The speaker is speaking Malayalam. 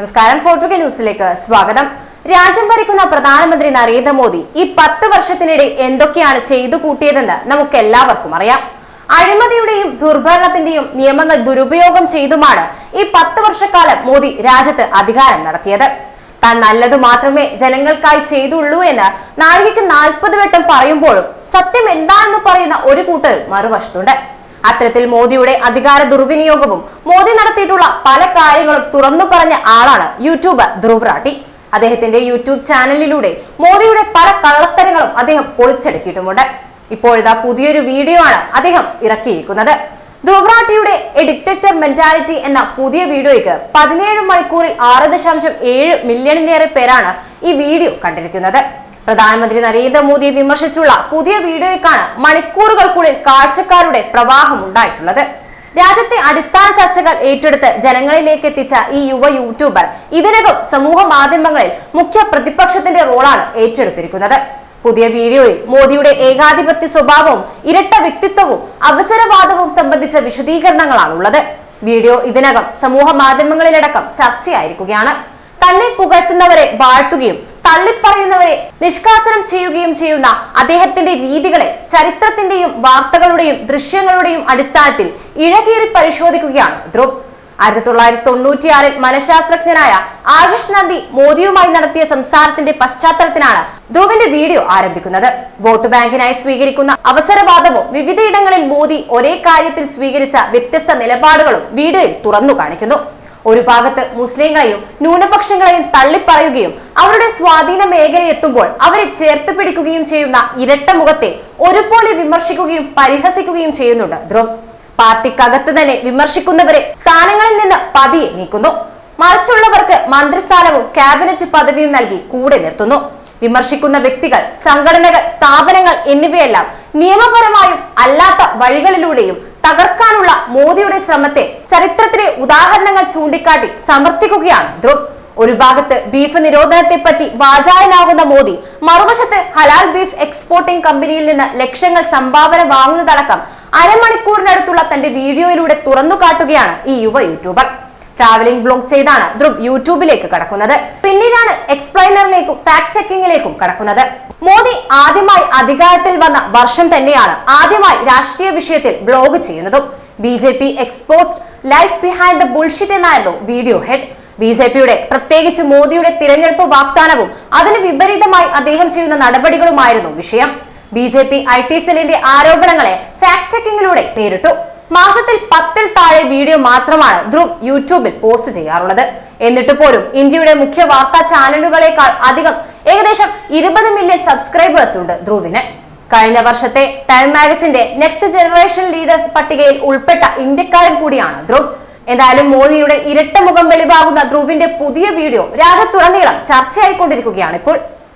നമസ്കാരം. ഫോർട്ടുക ന്യൂസിലേക്ക് സ്വാഗതം. രാജ്യം ഭരിക്കുന്ന പ്രധാനമന്ത്രി നരേന്ദ്രമോദി ഈ പത്ത് വർഷത്തിനിടെ എന്തൊക്കെയാണ് ചെയ്തു കൂട്ടിയതെന്ന് നമുക്ക് എല്ലാവർക്കും അറിയാം. അഴിമതിയുടെയും ദുർഭരണത്തിന്റെയും നിയമങ്ങൾ ദുരുപയോഗം ചെയ്തുമാണ് ഈ പത്ത് വർഷക്കാലം മോദി രാജ്യത്ത് അധികാരം നടത്തിയത്. താൻ നല്ലതു മാത്രമേ ജനങ്ങൾക്കായി ചെയ്തുള്ളൂ എന്ന് നാഴികയ്ക്ക് നാൽപ്പത് വട്ടം പറയുമ്പോഴും സത്യം എന്താണെന്ന് പറയുന്ന ഒരു കൂട്ടർ മറുവശത്തുണ്ട്. അത്തരത്തിൽ മോദിയുടെ അധികാര ദുർവിനിയോഗവും മോദി നടത്തിയിട്ടുള്ള പല കാര്യങ്ങളും തുറന്നു പറഞ്ഞ ആളാണ് യൂട്യൂബർ ധ്രുവ് റാട്ടി അദ്ദേഹത്തിന്റെ യൂട്യൂബ് ചാനലിലൂടെ മോദിയുടെ പല കള്ളത്തരങ്ങളും അദ്ദേഹം പൊളിച്ചെടുക്കിയിട്ടുമുണ്ട്. ഇപ്പോഴിതാ പുതിയൊരു വീഡിയോ ആണ് അദ്ദേഹം ഇറക്കിയിരിക്കുന്നത്. ധ്രുവറാട്ടിയുടെ എ ഡിക്റ്റേറ്റർ മെന്റാലിറ്റി എന്ന പുതിയ വീഡിയോയ്ക്ക് പതിനേഴ് മണിക്കൂറിൽ ആറ് ദശാംശം ഏഴ് മില്യണിലേറെ പേരാണ് ഈ വീഡിയോ കണ്ടിരിക്കുന്നത്. പ്രധാനമന്ത്രി നരേന്ദ്രമോദിയെ വിമർശിച്ചുള്ള പുതിയ വീഡിയോയ്ക്കാണ് മണിക്കൂറുകൾക്കുള്ളിൽ കാഴ്ചക്കാരുടെ പ്രവാഹം ഉണ്ടായിട്ടുള്ളത്. രാജ്യത്തെ അടിസ്ഥാന ചർച്ചകൾ ഏറ്റെടുത്ത് ജനങ്ങളിലേക്ക് എത്തിച്ച ഈ യുവ യൂട്യൂബർ ഇതിനകം സമൂഹ മാധ്യമങ്ങളിൽ മുഖ്യ പ്രതിപക്ഷത്തിന്റെ റോളാണ് ഏറ്റെടുത്തിരിക്കുന്നത്. പുതിയ വീഡിയോയിൽ മോദിയുടെ ഏകാധിപത്യ സ്വഭാവവും ഇരട്ട വ്യക്തിത്വവും അവസരവാദവും സംബന്ധിച്ച വിശദീകരണങ്ങളാണ് ഉള്ളത് വീഡിയോ ഇതിനകം സമൂഹ മാധ്യമങ്ങളിലടക്കം ചർച്ചയായിരിക്കുകയാണ്. തന്നെ പുകഴ്ത്തുന്നവരെ വാഴ്ത്തുകയും തള്ളിപ്പറയുന്നവരെ നിഷ്കാസനം ചെയ്യുകയും ചെയ്യുന്ന അദ്ദേഹത്തിന്റെ രീതികളെ ചരിത്രത്തിന്റെയും വാർത്തകളുടെയും ദൃശ്യങ്ങളുടെയും അടിസ്ഥാനത്തിൽ ഇഴകീറി പരിശോധിക്കുകയാണ് ധ്രുവ്. ആയിരത്തി തൊള്ളായിരത്തി തൊണ്ണൂറ്റിയാറിൽ മനഃശാസ്ത്രജ്ഞനായ ആശിഷ് നന്ദി മോദിയുമായി നടത്തിയ സംസാരത്തിന്റെ പശ്ചാത്തലത്തിലാണ് ധ്രുവിന്റെ വീഡിയോ ആരംഭിക്കുന്നത്. വോട്ട് ബാങ്കിനായി സ്വീകരിക്കുന്ന അവസരവാദവും വിവിധയിടങ്ങളിൽ മോദി ഒരേ കാര്യത്തിൽ സ്വീകരിച്ച വ്യത്യസ്ത നിലപാടുകളും വീഡിയോയിൽ തുറന്നു കാണിക്കുന്നു. ഒരു ഭാഗത്ത് മുസ്ലിങ്ങളെയും ന്യൂനപക്ഷങ്ങളെയും തള്ളിപ്പറയുകയും അവരുടെ സ്വാധീന മേഖല എത്തുമ്പോൾ അവരെ ചേർത്ത് പിടിക്കുകയും ചെയ്യുന്ന ഇരട്ട മുഖത്തെ ഒരുപോലെ വിമർശിക്കുകയും പരിഹസിക്കുകയും ചെയ്യുന്നുണ്ട്. ധ്രുവ് പാർട്ടിക്കകത്ത് തന്നെ വിമർശിക്കുന്നവരെ സ്ഥാനങ്ങളിൽ നിന്ന് പതിയെ നീക്കുന്നു. മറിച്ചുള്ളവർക്ക് മന്ത്രിസ്ഥാനവും ക്യാബിനറ്റ് പദവിയും നൽകി കൂടെ നിർത്തുന്നു. വിമർശിക്കുന്ന വ്യക്തികൾ സംഘടനകൾ സ്ഥാപനങ്ങൾ എന്നിവയെല്ലാം നിയമപരമായും അല്ലാത്ത വഴികളിലൂടെയും തകർക്കാനുള്ള മോദിയുടെ ശ്രമത്തെ ചരിത്രത്തിലെ ഉദാഹരണങ്ങൾ ചൂണ്ടിക്കാട്ടി സമർത്ഥിക്കുകയാണ് ധ്രുവ് ഒരു ഭാഗത്ത് ബീഫ് നിരോധനത്തെ പറ്റി വാചായനാകുന്ന മോദി മറുവശത്ത് ഹലാൽ ബീഫ് എക്സ്പോർട്ടിംഗ് കമ്പനിയിൽ നിന്ന് ലക്ഷങ്ങൾ സംഭാവന വാങ്ങുന്നതടക്കം അരമണിക്കൂറിനടുത്തുള്ള തന്റെ വീഡിയോയിലൂടെ തുറന്നു കാട്ടുകയാണ് ഈ യുവ യൂട്യൂബർ. ട്രാവലിംഗ് ബ്ലോഗ് ചെയ്താണ് ധ്രുവ് യൂട്യൂബിലേക്ക് കടക്കുന്നത്. പിന്നീടാണ് എക്സ്പ്ലൈനറിലേക്കും ഫാക്ട് ചെക്കിങ്ങിലേക്കും കടക്കുന്നത്. മോദി ആദ്യമായി അധികാരത്തിൽ വന്ന വർഷം തന്നെയാണ് ആദ്യമായി രാഷ്ട്രീയ വിഷയത്തിൽ ബ്ലോഗ് ചെയ്യുന്നതും. B J P exposed life behind the bullshit എന്നായിരുന്നു വീഡിയോ ഹെഡ് ബി ജെ പിയുടെ പ്രത്യേകിച്ച് മോദിയുടെ തിരഞ്ഞെടുപ്പ് വാഗ്ദാനവും അതിന് വിപരീതമായി അദ്ദേഹം ചെയ്യുന്ന നടപടികളുമായിരുന്നു വിഷയം. B J P I T സെല്ലിന്റെ ആരോപണങ്ങളെ ഫാക്ട് ചെക്കിങ്ങിലൂടെ നേരിട്ടു. മാസത്തിൽ പത്തിൽ താഴെ വീഡിയോ മാത്രമാണ് ധ്രുവ് യൂട്യൂബിൽ പോസ്റ്റ് ചെയ്യാറുള്ളത്. എന്നിട്ട് പോലും ഇന്ത്യയുടെ മുഖ്യ വാർത്താ ചാനലുകളെക്കാൾ അധികം ഏകദേശം ഇരുപത് മില്യൺ സബ്സ്ക്രൈബേഴ്സ് ഉണ്ട് ധ്രുവിന്. കഴിഞ്ഞ വർഷത്തെ ടൈം മാഗസിന്റെ നെക്സ്റ്റ് ജനറേഷൻ ലീഡേഴ്സ് പട്ടികയിൽ ഉൾപ്പെട്ട ഇന്ത്യക്കാരൻ കൂടിയാണ് ധ്രുവ്. എന്തായാലും മോദിയുടെ ഇരട്ട മുഖം വെളിവാകുന്ന ധ്രുവിന്റെ പുതിയ വീഡിയോ രാജ്യത്തുടനീളം ചർച്ചയായിക്കൊണ്ടിരിക്കുകയാണ് ഇപ്പോൾ.